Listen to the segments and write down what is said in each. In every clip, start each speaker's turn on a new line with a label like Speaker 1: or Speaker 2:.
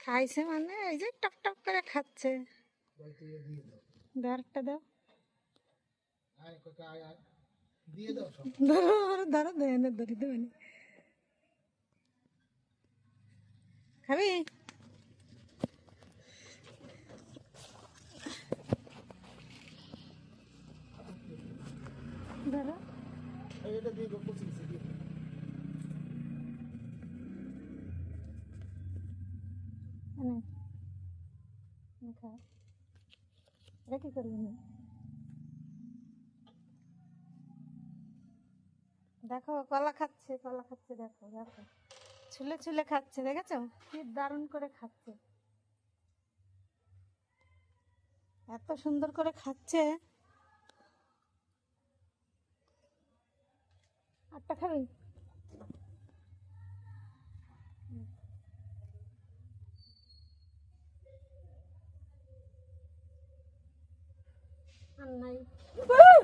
Speaker 1: খাইছে মানে এই যে টপ টপ করে খাচ্ছে দাঁড়টা দাও ধরো ধরো দেয় না ধরি দেবে না খাবি ধরো এনে নে খা। এটা কি করবি দেখো, কলা খাচ্ছে কলা খাচ্ছে, দেখো দেখো। ছুলে ছুলে খাচ্ছে, দেখেছ? কি দারুণ করে খাচ্ছে। এত সুন্দর করে খাচ্ছে। আটটা খাবি আর নাই আহ,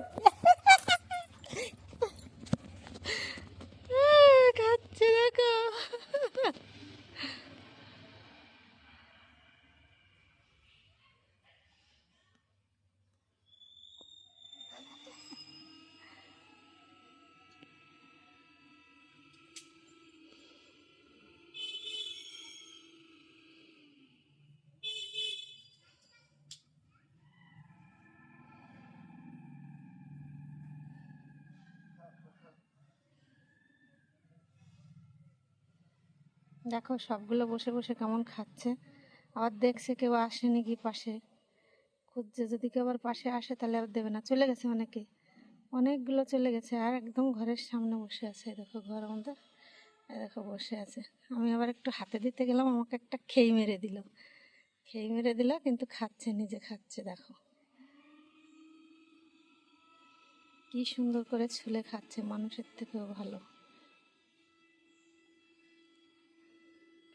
Speaker 1: দেখো, সবগুলো বসে বসে কেমন খাচ্ছে। আবার দেখছে কেউ আসেনি কি পাশে। খুঁজছে, যদি কেউ আবার পাশে আসে তাহলে আর দেবে না। চলে গেছে অনেকে। অনেকগুলো চলে গেছে আর একদম ঘরের সামনে বসে আছে। দেখো ঘর আমাদের দেখো বসে আছে। আমি আবার একটু হাতে দিতে গেলাম, আমাকে একটা খেই মেরে দিল। খেই মেরে দিল, কিন্তু খাচ্ছে, নিজে খাচ্ছে, দেখো। কি সুন্দর করে ছুলে খাচ্ছে মানুষের থেকেও ভালো।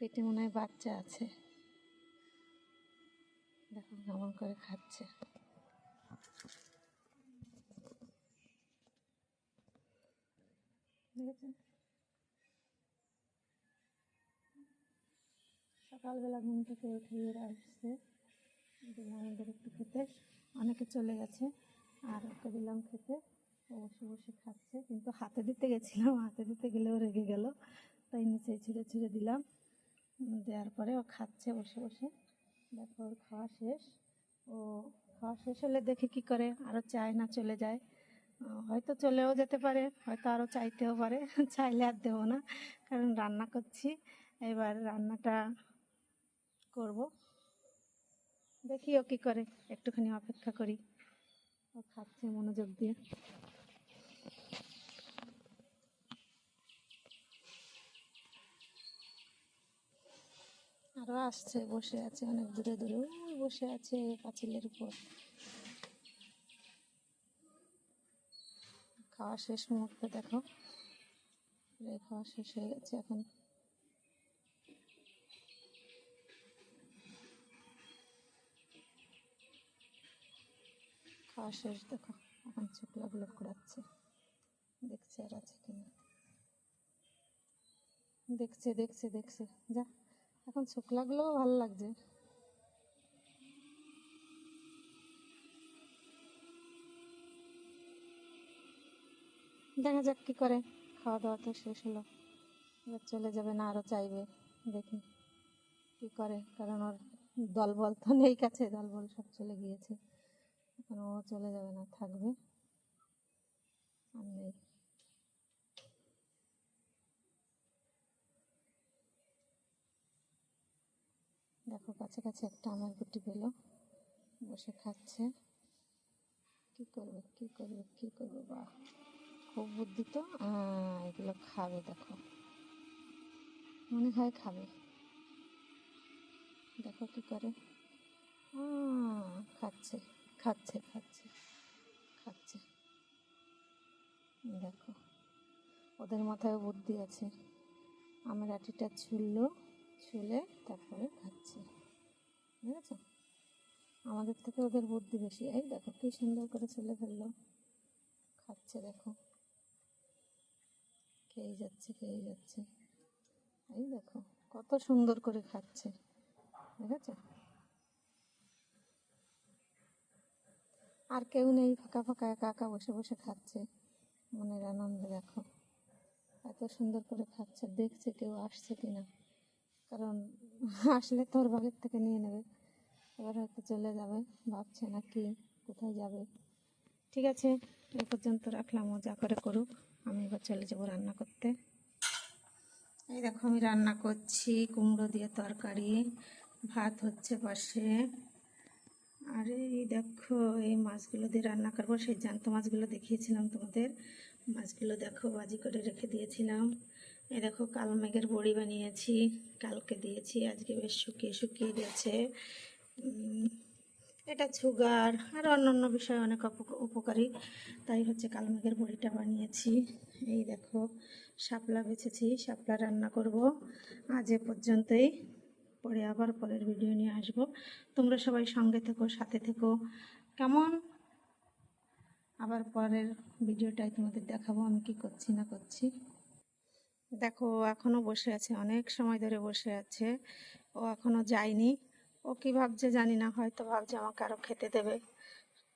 Speaker 1: পেটে মনে হয় বাচ্চা আছে। দেখো, কেমন করে খাচ্ছে। সকালবেলা ঘুম থেকে উঠে এরা আসছে। আমাদের একটু খেতে। অনেকে চলে গেছে। আর ওকে দিলাম খেতে। বসে বসে খাচ্ছে। কিন্তু হাতে দিতে গেছিলাম। হাতে দিতে গেলেও রেগে গেল। তাই নিচে ছিঁড়ে ছিঁড়ে দিলাম। দেওয়ার পরে ও খাচ্ছে বসে বসে। দেখো ওর খাওয়া শেষ। ও খাওয়া শেষ হলে দেখে কি করে? আরও চায় না চলে যায়। হয়তো চলেও যেতে পারে, হয়তো আরও চাইতেও পারে। চাইলে আর দেবো না, কারণ রান্না করছি। এবার রান্নাটা করব। দেখি ও কী করে। একটুখানি অপেক্ষা করি। ও খাচ্ছে মনোযোগ দিয়ে। আরও আসছে, বসে আছে অনেক দূরে দূরে। বসে আছে পাঁচিলের উপর। খাওয়া শেষ মুহূর্তে দেখো। খাওয়া শেষ হয়ে গেছে এখন। খাওয়া শেষ, দেখো, এখন শুক্লাগুলো কুড়াচ্ছে। দেখছে আর আছে কিনা। দেখছে দেখছে দেখছে। যা। এখন শুক্লাগুলোও ভালো লাগছে। দেখা যাক কি করে খাওয়া দাওয়া তো শেষ হলো। এবার চলে যাবে না আরও চাইবে, দেখি কি করে, কারণ ওর দলবল তো নেই কাছে, দলবল সব চলে গিয়েছে। এখন ও চলে যাবে না, থাকবে আর নেই দেখো, কাছে কাছে একটা আমার গুটি পেল। বসে খাচ্ছে। কি করবে কি করবে কি করবে বা খুব বুদ্ধি তো। এগুলো খাবে, দেখো। মনে হয় খাবে। দেখো কি করে। খাচ্ছে খাচ্ছে খাচ্ছে খাচ্ছে। দেখো, ওদের মাথায় বুদ্ধি আছে। আমার আটিটা ছুললো ছুলে তারপরে খাচ্ছে। আছে? আমাদের থেকে ওদের বুদ্ধি বেশি। এই দেখো কি সুন্দর করে ছুলে ফেলল। খাচ্ছে দেখো। খেয়ে যাচ্ছে খেয়ে যাচ্ছে। এই দেখো, কত সুন্দর করে খাচ্ছে। ঠিক আছে? আর কেউ নেই, ফাঁকা ফাঁকা, একা একা বসে বসে খাচ্ছে। মনের আনন্দে দেখো। এত সুন্দর করে খাচ্ছে। দেখছে কেউ আসছে কিনা। কারণ আসলে তোর বাগের থেকে নিয়ে নেবে। এবার হয়তো চলে যাবে, ভাবছে না কি কোথায় যাবে। ঠিক আছে, এ পর্যন্ত রাখলাম, ও যা করে করুক, আমি এবার চলে যাব রান্না করতে। এই দেখো, আমি রান্না করছি, কুমড়ো দিয়ে তরকারি, ভাত হচ্ছে পাশে। আর, এই দেখো, এই মাছগুলো দিয়ে রান্না করব, সেই জ্যান্ত মাছগুলো দেখিয়েছিলাম তোমাদের। মাছগুলো দেখো বাজি করে রেখে দিয়েছিলাম। এই দেখো, কাল মেঘের বড়ি বানিয়েছি, কালকে দিয়েছি, আজকে বেশ শুকিয়ে শুকিয়ে গেছে। এটা সুগার আর অন্যান্য বিষয়ে অনেক উপকারী। তাই হচ্ছে কাল মেঘের বড়িটা বানিয়েছি। এই দেখো, শাপলা বেছেছি, শাপলা রান্না করব। আজ এ পর্যন্তই। পরে আবার পরের ভিডিও নিয়ে আসব। তোমরা সবাই সঙ্গে থেকো, সাথে থেকো। কেমন? আবার পরের ভিডিওটাই তোমাদের দেখাবো আমি কি করছি না করছি। দেখো, ও এখনও বসে আছে, অনেক সময় ধরে বসে আছে। ও এখনও যায়নি। ও কি ভাবছে জানি না, হয়তো ভাবছে আমাকে আরও খেতে দেবে।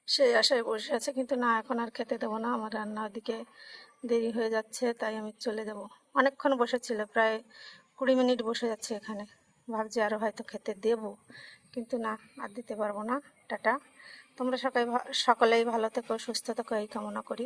Speaker 1: সেই আশায় বসে আছে, কিন্তু না, এখন আর খেতে দেবো না। আমার রান্নার দিকে দেরি হয়ে যাচ্ছে, তাই আমি চলে যাব অনেকক্ষণ বসেছিল, প্রায় কুড়ি মিনিট বসে যাচ্ছে এখানে। ভাবছি আরও হয়তো খেতে দেব। কিন্তু না, আর দিতে পারব না। টাটা। তোমরা সকাল সকলেই ভালো থেকো, সুস্থ থেকো, এই কামনা করি।